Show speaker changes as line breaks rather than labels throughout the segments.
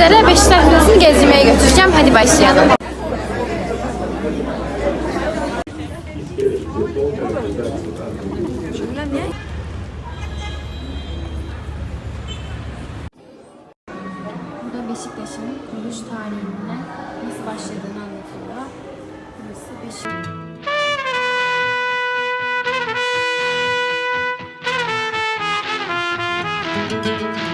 sizlere Beşiktaş Müzesi'ni gezdirmeye götüreceğim. Hadi başlayalım. Burada Beşiktaş'ın kuruluş tarihine nasıl başladığını anlatılıyor. Burası Beşiktaş.
gördüğümsün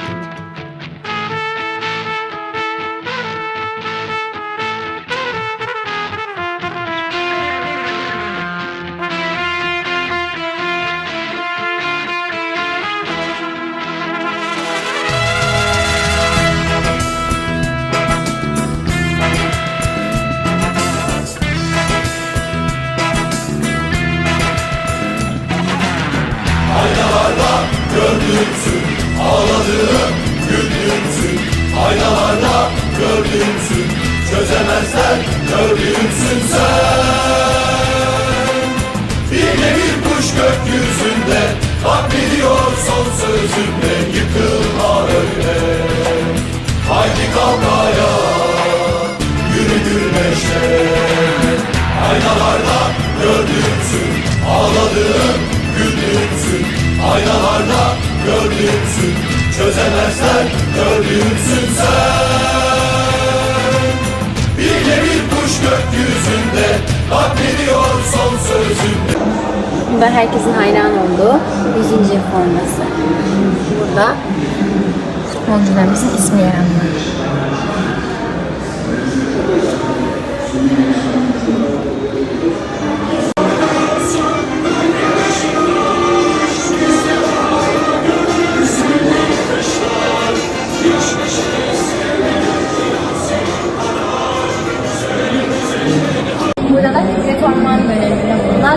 Çözemezler gördüğümsün sen. Yine bir kuş gökyüzünde Bak ne diyor son sözünde Yıkılma öyle. Haydi kalk ayağa Yürü güneşe Aynalarda gördüğümsün Ağladığım güldüğümsün. Aynalarda gördüğümsün Çözemezler gördüğümsün sen gökyüzünde Bak ne diyor son sözünde
Burada herkesin hayran olduğu 100. forması. Burada futbolcularımızın ismi yer alıyor.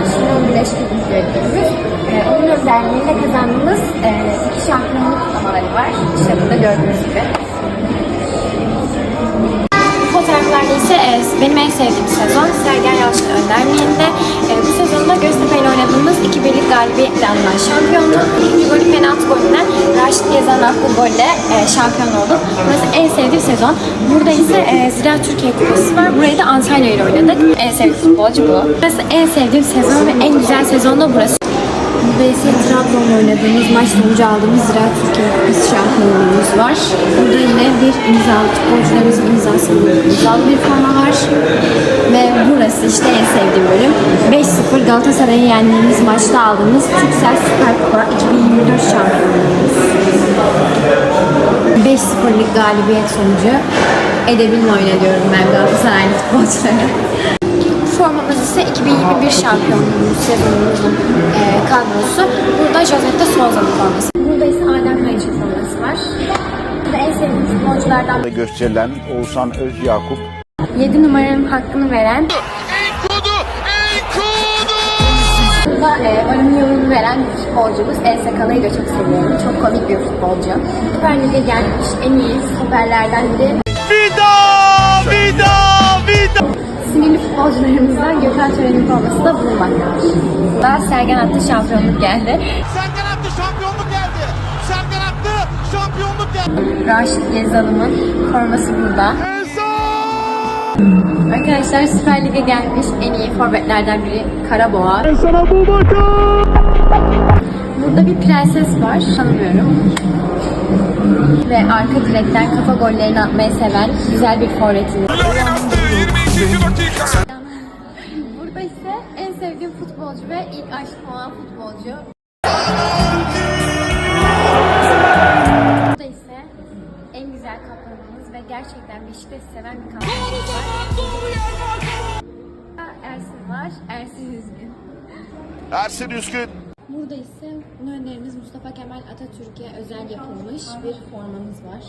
Döneminde bulunan Şenol Güneş Teknik Direktörümüz. Ee, onun özelliğiyle kazandığımız e, iki şampiyonluk kutlamaları var. İşte gördüğünüz gibi. Fotoğraflarda ise e, benim en sevdiğim sezon Sergen Yalçın önderliğinde. E, bu sezonda Göztepe ile oynadığımız iki birlik galibiyetle alınan şampiyonluk. İkinci golü penaltı golünden Raşit Yazan attığı golle e, şampiyon olduk. Burası en sevdiğim sezon. Burada ise Ziraat Türkiye Kupası var. Burayı da Antalya ile oynadık. En sevdiğim futbolcu bu. Burası en sevdiğim sezon ve en güzel sezon da burası. İse Trabzon'la oynadığımız maç sonucu aldığımız Ziraat Türkiye Kupası şampiyonluğumuz var. Burada yine bir imza, futbolcularımızın imzası imzalı bir forma var. Ve burası işte en sevdiğim bölüm. 5-0 Galatasaray'ı yendiğimiz maçta aldığımız Türksel Süper Kupa 2024 şampiyonluğumuz. 5-0'lık galibiyet sonucu Edebin'le oynanıyorum ben Galatasaraylı futbolcuları. Formamız ise 2021 şampiyonluğumuz sezonumuzun e, kadrosu. Burada Josetta Souza'nın forması. Burada ise Adem Kayıcı forması var. Burada en sevdiğim futbolculardan
gösterilen Oğuzhan Öz Yakup
7 numaranın hakkını veren Burada e, alüminyumunu veren bir futbolcumuz El Sakala'yı da çok seviyorum. Çok komik bir futbolcu. Süper Lig'e gelmiş en iyi stoperlerden biri. Futbolcularımızdan Gökhan Tören'in forması da bulunmaktadır. Daha Sergen attı şampiyonluk geldi.
Sergen attı şampiyonluk geldi. Sergen attı şampiyonluk geldi.
Raşit Gezalım'ın forması burada. Arkadaşlar Süper Lig'e gelmiş en iyi forvetlerden biri Karaboğa.
Sana bu.
Burada bir prenses var, tanımıyorum. Ve arka direkten kafa gollerini atmayı seven güzel bir forvetimiz. Sevdiğim futbolcu ve ilk aşkım olan futbolcu. Burada ise en güzel kaptanımız ve gerçekten Beşiktaş'ı seven bir kaptanımız var. Ersin var, Ersin Üzgün.
Ersin Üskün.
Burada ise ünlü önderimiz Mustafa Kemal Atatürk'e özel yapılmış bir formamız var.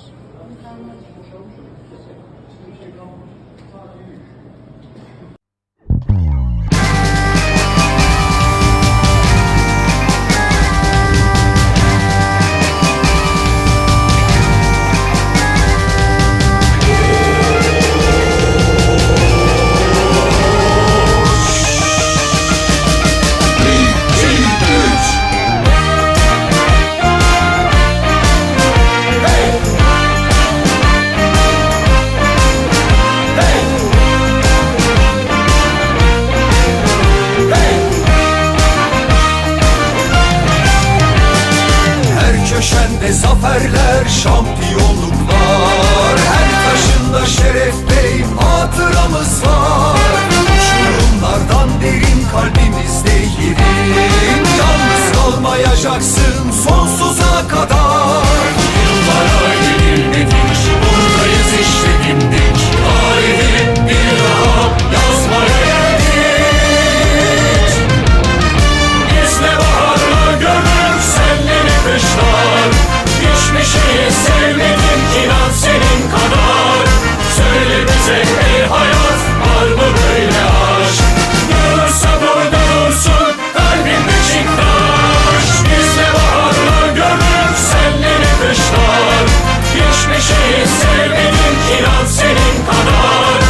Seni sevmedim inan senin kadar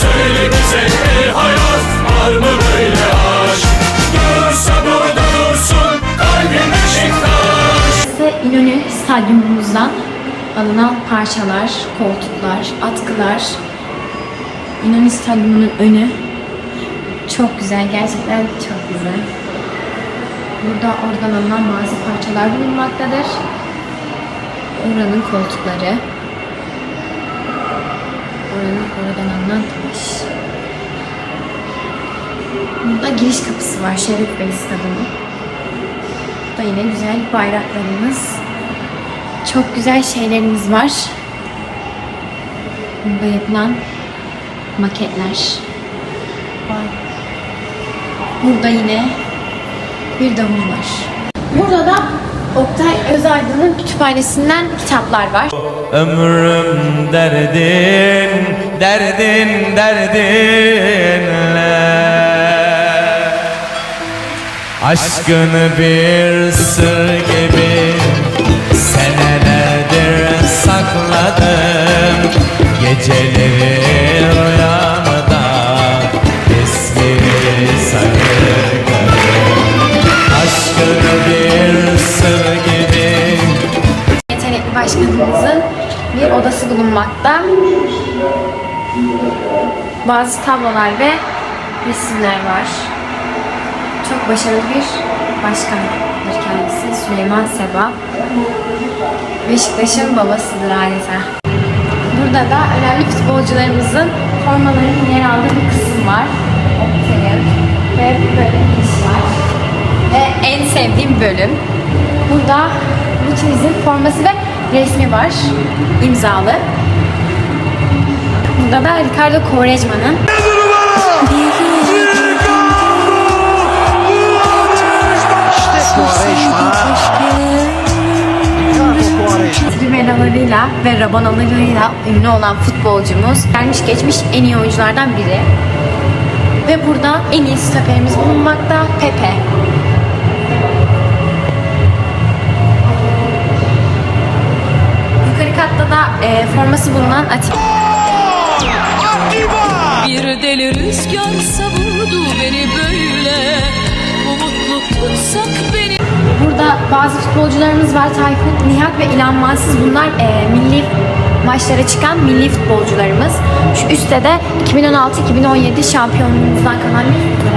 Söyle bize ey hayat var mı böyle aşk Dursa burada dursun kalbim Beşiktaş
İnönü Stadyumumuzdan alınan parçalar, koltuklar, atkılar. İnönü Stadyumu'nun önü çok güzel, gerçekten çok güzel. Burada oradan alınan bazı parçalar bulunmaktadır. Oranın koltukları. Oranın oradan taş. Burada giriş kapısı var Şerif Bey Stadyumu. Burada yine güzel bayraklarımız. Çok güzel şeylerimiz var. Burada yapılan maketler var. Burada yine bir davul var. Burada da Oktay Özaydın'ın kütüphanesinden kitaplar var.
Ömrüm derdin, derdin, derdinle Aşkını bir sır gibi senelerdir sakladım Geceleri bir sır
Yetenekli başkanımızın bir odası bulunmakta. Bazı tablolar ve resimler var. Çok başarılı bir başkandır kendisi. Süleyman Seba. Beşiktaş'ın babasıdır adeta. Burada da önemli futbolcularımızın formalarının yer aldığı bir kısım var. Ve böyle bir iş var. Ve en sevdiğim bölüm. Burada Mutimizin forması ve resmi var. imzalı. Burada da Ricardo Quaresma'nın trivelalarıyla ve rabanalarıyla ünlü olan futbolcumuz. Gelmiş geçmiş en iyi oyunculardan biri. Ve burada en iyi stoperimiz bulunmakta Pepe. E, forması bulunan Atiba.
Bir deli rüzgar savurdu beni böyle Umutlu tutsak beni
Burada bazı futbolcularımız var. Tayfun, Nihat ve İlhan Mansız. Bunlar e, milli maçlara çıkan milli futbolcularımız. Şu üstte de 2016-2017 şampiyonluğumuzdan kalan bir.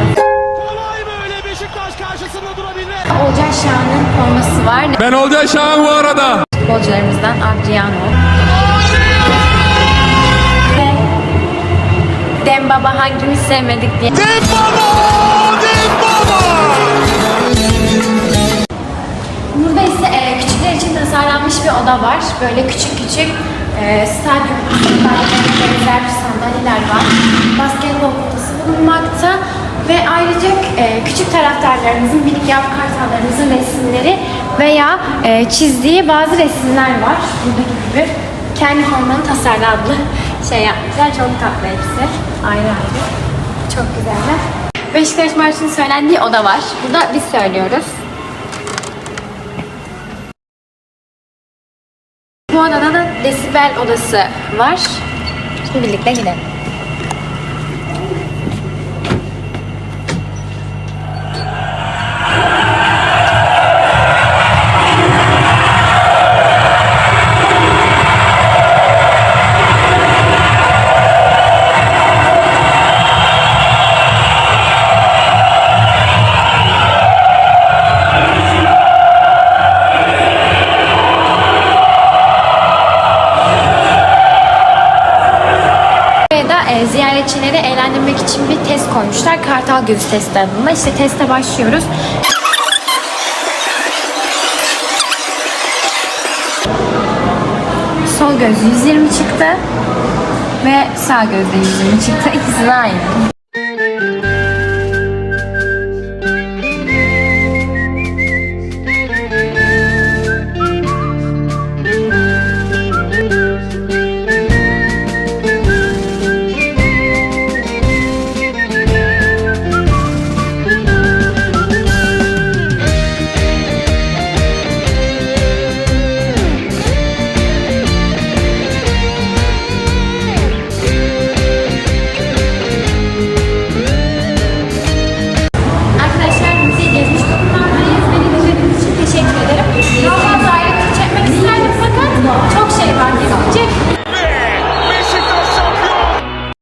Olcay Şahan'ın forması var.
Ben Olcay Şahan bu arada.
Futbolcularımızdan Adriano. Dembaba hangimiz sevmedik diye. Burada ise e, küçükler için tasarlanmış bir oda var. Böyle küçük küçük e, stadyum sandalyelerine benzer sandalyeler var. Basketbol potası bulunmakta. Ve ayrıca e, küçük taraftarlarımızın, minik yav kartallarımızın resimleri veya e, çizdiği bazı resimler var. Buradaki gibi. Kendi formanı tasarlı adlı şey yapmışlar. Çok tatlı hepsi. Ayrı ayrı. Çok güzeller. Beşiktaş Marşı'nın söylendiği oda var. Burada biz söylüyoruz. Bu odada da desibel odası var. Şimdi birlikte gidelim. E, ziyaretçileri eğlendirmek için bir test koymuşlar. Kartal Göğüs testi adında. İşte teste başlıyoruz. Sol göz 120 çıktı ve sağ gözde 120 çıktı. İkisi aynı.